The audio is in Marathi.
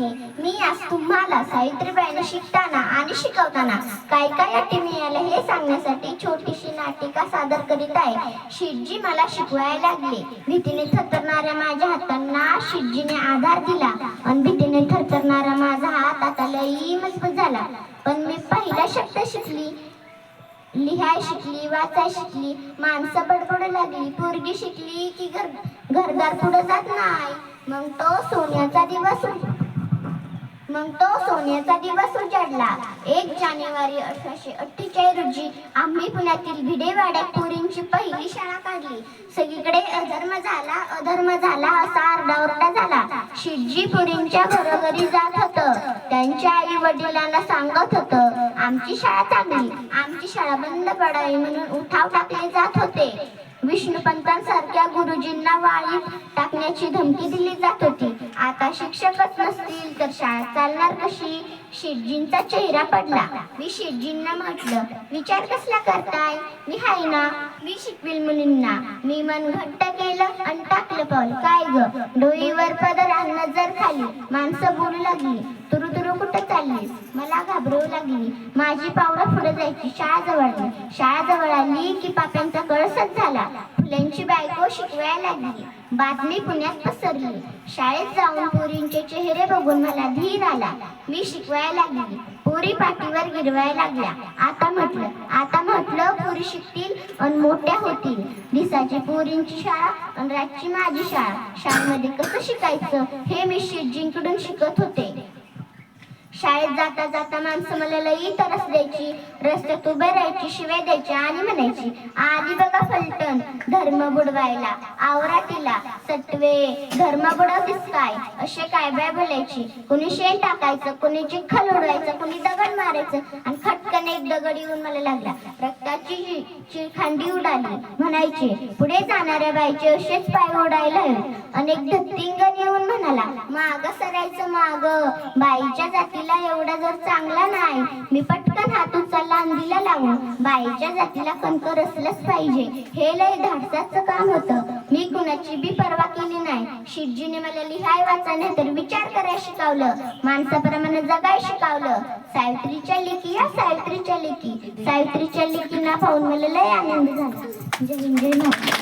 टीमने मी आज तुम्हाला सावित्रीबाईने शिकताना आणि शिकवताना काय काय अटी मिळाल्या हे सांगण्यासाठी छोटीशी नाटिका सादर करीत आहे. शिटजी मला शिकवायला लागले. भीतीने थरथरणाऱ्या माझ्या हातांना शिटजीने आधार दिला. आणि भीतीने थरथरणारा माझा हात आता लई मजबूत झाला. पण मी पहिला शब्द शिकली. लिहाय शिकली वाचाय शिकली. माणसं बडबडू लागली. पोरगी शिकली की घर घरदार पुढे जात नाही. मग तो सोन्याचा दिवस मग तो सोन्याचा दिवस उजाडला. एक जानेवारी अठराशे अठ्ठेचाळीस रोजी आम्ही पुण्यातील भिडेवाड्यात पोरींची पहिली शाळा काढली. सगळीकडे अधर्म झाला अधर्म झाला असा आरडाओरडा झाला. शिवजी पुरींच्या घरोघरी जात होत. त्यांच्या आई वडिलांना सांगत होत आमची शाळा चांगली आमची शाळा बंद पडावी म्हणून उठाव टाकले जात होते. विष्णुपंतांसारख्या गुरुजींना वाळीत टाकण्याची धमकी दिली जात होती. आता शिक्षकच नसतील तर शाळा चालणार कशी? शेटजींचा चेहरा पडला. मी शेटजींना म्हटलं विचार कसला करताय? मी हाय ना मी शिकविल मुलींना. मी मन घट्ट केलं आणि टाकलं पाऊल. काय ग? डोईवर पदर अन्न जर खाली माणसं बोलू लागली. तू मला घाबरवू लागली. माझी पावलं पुढे जायची शाळा जवळ आली शाळा जवळ आली की पाप्यांचा कळसच झाला. फुल्यांची बायको शिकवायला लागली. बातमी पुण्यात पसरली. शाळेत जाऊन पोरींचे चेहरे बघून मला धीर आला. मी शिकवायला लागली. पोरी पाठीवर गिरवायला लागल्या. आता म्हटलं आता म्हटलं पोरी शिकतील आणि मोठ्या होतील. दिसाची पोरींची शाळा आणि रातची माझी शाळा. शाळेमध्ये कसं शिकायचं हे मी शिटजींकडून शिकत होते. शाळेत जाता जाता माणसं मला लई तरस द्यायची. रस्त्यात उभे राहायची शिव्या द्यायची आणि म्हणायची आली बघा फलटण धर्म बुडवायला आवरा तिला सटवे धर्म बुडवतीस काय? असे काय बाय बोलायची? कुणी शेण टाकायचं कुणी चिखल उडवायचं कुणी दगड मारायचं आणि खटकन एक दगड येऊन मला लागला. रक्ताची चिरखांडी उडाली. म्हणायची पुढे जाणाऱ्या बाईचे असेच पाय उडायला अनेक धत्तिंगण येऊन म्हणाला माग सरायचं माग. बाईच्या जातीला एवढा जर चांगला नाही मी पटकन हात उचलला आणि दिला लावून बाईच्या जातीला कणकर असलंच पाहिजे. हे लय धाडसाचं काम होतं. मी कुणाची बी पर्वा केली नाही. शिवजीने मला लिहाय वाचा नाही तर विचार करायला शिकवलं. माणसाप्रमाणे जगाय शिकवलं. सावित्रीच्या लेखी या सावित्रीच्या लेखी सावित्रीच्या लेकींना पाहून मला लय आनंद झाला. जय हिंद जय